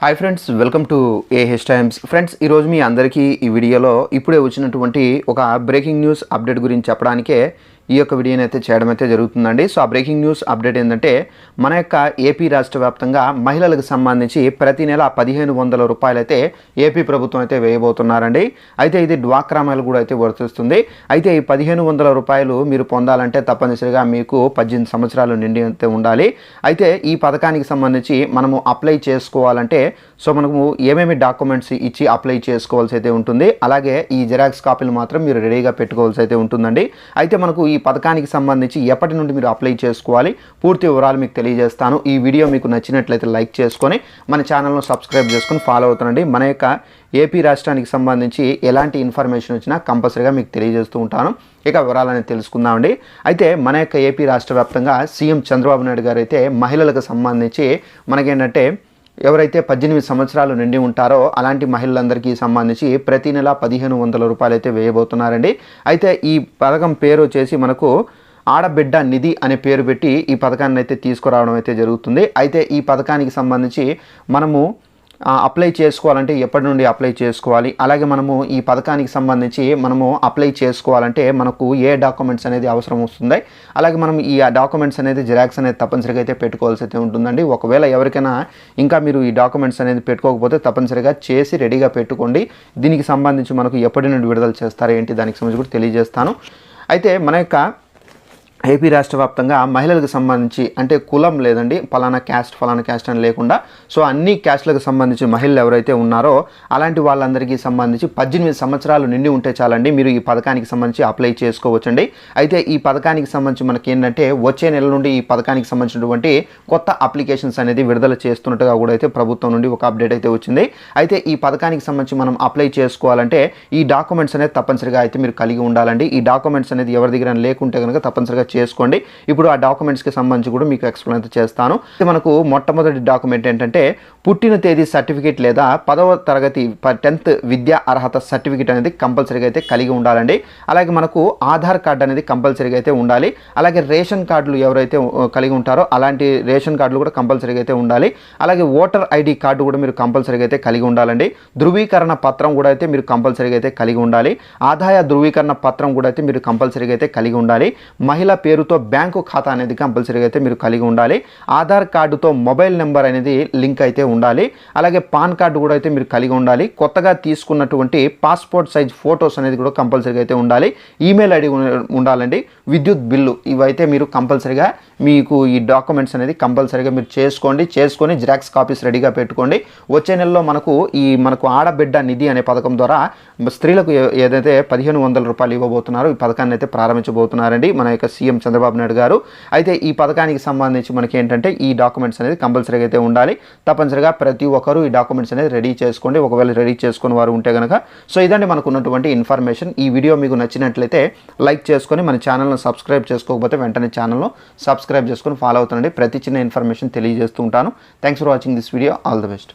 Hi friends welcome to A H times friends ఈరోజు మీ అందరికీ ఈ వీడియోలో ఇప్పుడే వచ్చినటువంటి ఒక బ్రేకింగ్ న్యూస్ అప్డేట్ గురించి చెప్పడానికే ఈ యొక్క వీడియోని అయితే చేయడం అయితే జరుగుతుందండి. సో ఆ బ్రేకింగ్ న్యూస్ అప్డేట్ ఏంటంటే మన యొక్క ఏపీ రాష్ట్ర వ్యాప్తంగా మహిళలకు సంబంధించి ప్రతి నెల పదిహేను వందల రూపాయలు అయితే ఏపీ ప్రభుత్వం అయితే వేయబోతున్నారండి. అయితే ఇది డ్వాక్రా మహిళ కూడా అయితే వర్తిస్తుంది. అయితే ఈ పదిహేను వందల రూపాయలు మీరు పొందాలంటే తప్పనిసరిగా మీకు పద్దెనిమిది సంవత్సరాలు నిండి అయితే ఉండాలి. అయితే ఈ పథకానికి సంబంధించి మనము అప్లై చేసుకోవాలంటే సో మనము ఏమేమి డాక్యుమెంట్స్ ఇచ్చి అప్లై చేసుకోవాల్సి అయితే ఉంటుంది. అలాగే ఈ జెరాక్స్ కాపీలు మాత్రం మీరు రెడీగా పెట్టుకోవాల్సి అయితే ఉంటుందండి. అయితే మనకు ఈ ఈ పథకానికి సంబంధించి ఎప్పటి నుండి మీరు అప్లై చేసుకోవాలి? పూర్తి వివరాలు మీకు తెలియజేస్తాను. ఈ వీడియో మీకు నచ్చినట్లయితే లైక్ చేసుకొని మన ఛానల్ను సబ్స్క్రైబ్ చేసుకొని ఫాలో అవుతుండండి. మన యొక్క ఏపీ రాష్ట్రానికి సంబంధించి ఎలాంటి ఇన్ఫర్మేషన్ వచ్చినా కంపల్సరీగా మీకు తెలియజేస్తూ ఉంటాను. ఇక వివరాలని తెలుసుకుందామండి. అయితే మన యొక్క ఏపీ రాష్ట్ర వ్యాప్తంగా సీఎం చంద్రబాబు నాయుడు గారు అయితే మహిళలకు సంబంధించి మనకేంటంటే ఎవరైతే పద్దెనిమిది సంవత్సరాలు నిండి ఉంటారో అలాంటి మహిళలందరికీ సంబంధించి ప్రతి నెల పదిహేను వందల రూపాయలు అయితే వేయబోతున్నారండి. అయితే ఈ పథకం పేరు వచ్చేసి మనకు ఆడబిడ్డ నిధి అనే పేరు పెట్టి ఈ పథకాన్ని అయితే తీసుకురావడం అయితే జరుగుతుంది. అయితే ఈ పథకానికి సంబంధించి మనము అప్లై చేసుకోవాలంటే ఎప్పటి నుండి అప్లై చేసుకోవాలి? అలాగే మనము ఈ పథకానికి సంబంధించి మనము అప్లై చేసుకోవాలంటే మనకు ఏ డాక్యుమెంట్స్ అనేది అవసరం వస్తుంది? అలాగే మనం ఈ డాక్యుమెంట్స్ అనేది జిరాక్స్ అనేది తప్పనిసరిగా అయితే పెట్టుకోవాల్సి అయితే ఉంటుందండి. ఒకవేళ ఎవరికైనా ఇంకా మీరు ఈ డాక్యుమెంట్స్ అనేది పెట్టుకోకపోతే తప్పనిసరిగా చేసి రెడీగా పెట్టుకోండి. దీనికి సంబంధించి మనకు ఎప్పటి నుండి విడుదల చేస్తారు ఏంటి దానికి సంబంధించి కూడా తెలియజేస్తాను. అయితే మన యొక్క ఏపీ రాష్ట్ర వ్యాప్తంగా మహిళలకు సంబంధించి అంటే కులం లేదండి ఫలానా క్యాస్ట్ ఫలానా క్యాస్ట్ అని లేకుండా. సో అన్ని క్యాస్ట్లకు సంబంధించి మహిళలు ఎవరైతే ఉన్నారో అలాంటి వాళ్ళందరికీ సంబంధించి పద్దెనిమిది సంవత్సరాలు నిండి ఉంటే చాలండి మీరు ఈ పథకానికి సంబంధించి అప్లై చేసుకోవచ్చండి. అయితే ఈ పథకానికి సంబంధించి మనకి ఏంటంటే వచ్చే నెల నుండి ఈ పథకానికి సంబంధించినటువంటి కొత్త అప్లికేషన్స్ అనేది విడుదల చేస్తున్నట్టుగా కూడా అయితే ప్రభుత్వం నుండి ఒక అప్డేట్ అయితే వచ్చింది. అయితే ఈ పథకానికి సంబంధించి మనం అప్లై చేసుకోవాలంటే ఈ డాక్యుమెంట్స్ అనేది తప్పనిసరిగా అయితే మీరు కలిగి ఉండాలండి. ఈ డాక్యుమెంట్స్ అనేది ఎవరి దగ్గర లేకుంటే కనుక తప్పనిసరిగా చేసుకోండి. ఇప్పుడు ఆ డాక్యుమెంట్స్కి సంబంధించి కూడా మీకు ఎక్స్ప్లెయిన్ అయితే చేస్తాను. ఇది మనకు మొట్టమొదటి డాక్యుమెంట్ ఏంటంటే పుట్టిన తేదీ సర్టిఫికేట్ లేదా పదవ తరగతి టెన్త్ విద్యా అర్హత సర్టిఫికేట్ అనేది కంపల్సరీగా అయితే కలిగి ఉండాలండి. అలాగే మనకు ఆధార్ కార్డు అనేది కంపల్సరీగా అయితే ఉండాలి. అలాగే రేషన్ కార్డులు ఎవరైతే కలిగి ఉంటారో అలాంటి రేషన్ కార్డులు కూడా కంపల్సరీగా అయితే ఉండాలి. అలాగే ఓటర్ ఐడి కార్డు కూడా మీరు కంపల్సరీగా అయితే కలిగి ఉండాలండి. ధృవీకరణ పత్రం కూడా అయితే మీరు కంపల్సరీగా అయితే కలిగి ఉండాలి. ఆదాయ ధృవీకరణ పత్రం కూడా అయితే మీరు కంపల్సరీగా అయితే కలిగి ఉండాలి. మహిళ పేరుతో బ్యాంకు ఖాతా అనేది కంపల్సరీగా అయితే మీరు కలిగి ఉండాలి. ఆధార్ కార్డుతో మొబైల్ నెంబర్ అనేది లింక్ అయితే ఉండాలి. అలాగే పాన్ కార్డు కూడా అయితే మీరు కలిగి ఉండాలి. కొత్తగా తీసుకున్నటువంటి పాస్పోర్ట్ సైజ్ ఫొటోస్ అనేది కూడా కంపల్సరీగా అయితే ఉండాలి. ఈమెయిల్ ఐడి ఉండాలండి. విద్యుత్ బిల్లు ఇవైతే మీరు కంపల్సరీగా మీకు ఈ డాక్యుమెంట్స్ అనేది కంపల్సరీగా మీరు చేసుకోండి. చేసుకొని జిరాక్స్ కాపీస్ రెడీగా పెట్టుకోండి. వచ్చే నెలలో మనకు ఈ మనకు ఆడబిడ్డ నిధి అనే పథకం ద్వారా స్త్రీలకు ఏదైతే పదిహేను వందల రూపాయలు ఇవ్వబోతున్నారో ఈ పథకాన్ని అయితే ప్రారంభించబోతున్నారండి. మన యొక్క సీఎం సీఎం చంద్రబాబు నాయుడు గారు. అయితే ఈ పథకానికి సంబంధించి మనకి ఏంటంటే ఈ డాక్యుమెంట్స్ అనేది కంపల్సరీగా అయితే ఉండాలి. తప్పనిసరిగా ప్రతి ఒక్కరూ ఈ డాక్యుమెంట్స్ అనేది రెడీ చేసుకోండి. ఒకవేళ రెడీ చేసుకుని వారు ఉంటే కనుక సో ఇదండి మనకు ఉన్నటువంటి ఇన్ఫర్మేషన్. ఈ వీడియో మీకు నచ్చినట్లయితే లైక్ చేసుకొని మన ఛానల్ను సబ్స్క్రైబ్ చేసుకోకపోతే వెంటనే ఛానల్ను సబ్స్క్రైబ్ చేసుకొని ఫాలో అవుతుండండి. ప్రతి చిన్న ఇన్ఫర్మేషన్ తెలియజేస్తూ ఉంటాను. Thanks for watching this video. All the best.